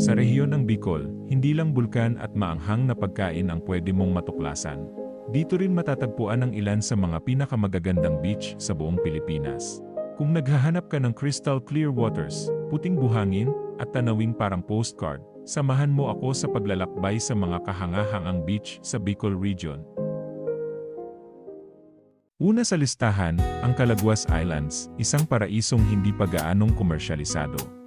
Sa rehiyon ng Bicol, hindi lang bulkan at maanghang na pagkain ang pwede mong matuklasan. Dito rin matatagpuan ang ilan sa mga pinakamagagandang beach sa buong Pilipinas. Kung naghahanap ka ng crystal clear waters, puting buhangin, at tanawing parang postcard, samahan mo ako sa paglalakbay sa mga kahangahangang beach sa Bicol Region. Una sa listahan, ang Calaguas Islands, isang paraisong hindi pa gaanong komersyalisado.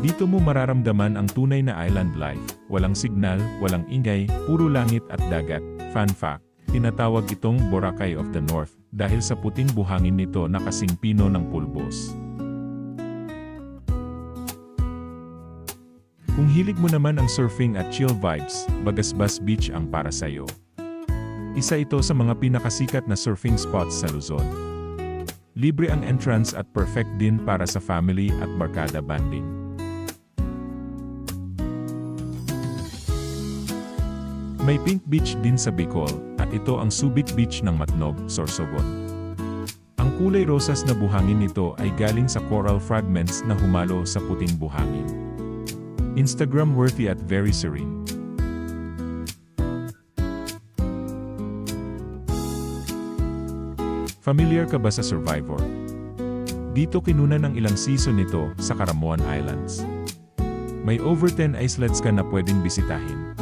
Dito mo mararamdaman ang tunay na island life, walang signal, walang ingay, puro langit at dagat. Fun fact, tinatawag itong Boracay of the North dahil sa puting buhangin nito na kasing pino ng pulbos. Kung hilig mo naman ang surfing at chill vibes, Bagasbas Beach ang para sa'yo. Isa ito sa mga pinakasikat na surfing spots sa Luzon. Libre ang entrance at perfect din para sa family at barkada banding. May Pink Beach din sa Bicol, at ito ang Subic Beach ng Matnog, Sorsogon. Ang kulay rosas na buhangin nito ay galing sa coral fragments na humalo sa puting buhangin. Instagram worthy at very serene. Familiar ka ba sa Survivor? Dito kinunan ng ilang season nito sa Caramuan Islands. May over 10 islets ka na pwedeng bisitahin.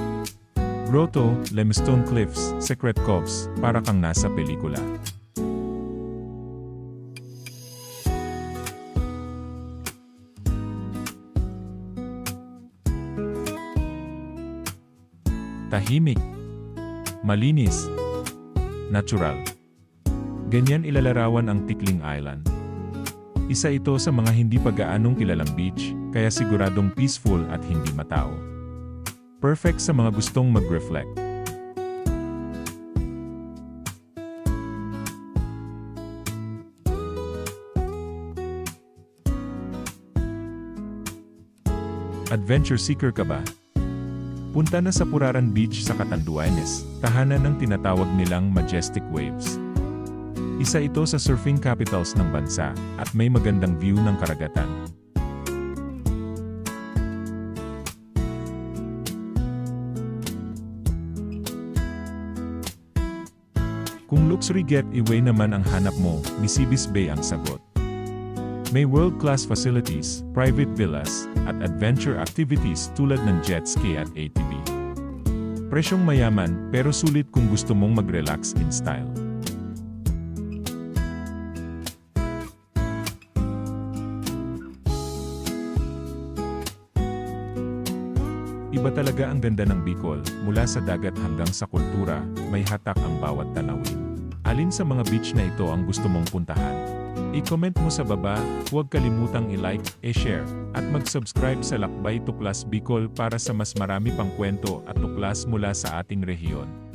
Grotto, Limestone Cliffs, Secret Coves, para kang nasa pelikula. Tahimik. Malinis. Natural. Ganyan ilalarawan ang Tikling Island. Isa ito sa mga hindi pa gaanong kilalang beach, kaya siguradong peaceful at hindi matao. Perfect sa mga gustong mag-reflect. Adventure seeker ka ba? Punta na sa Puraran Beach sa Catanduanes, tahanan ng tinatawag nilang Majestic Waves. Isa ito sa surfing capitals ng bansa, at may magandang view ng karagatan. Kung luxury getaway naman ang hanap mo, Nisibis Bay ang sagot. May world-class facilities, private villas, at adventure activities tulad ng jet ski at ATV. Presyong mayaman pero sulit kung gusto mong mag-relax in style. Iba talaga ang ganda ng Bicol, mula sa dagat hanggang sa kultura, may hatak ang bawat tanawin. Alin sa mga beach na ito ang gusto mong puntahan? I-comment mo sa baba, huwag kalimutang i-like, i-share, at mag-subscribe sa Lakbay Tuklas Bicol para sa mas marami pang kwento at tuklas mula sa ating rehiyon.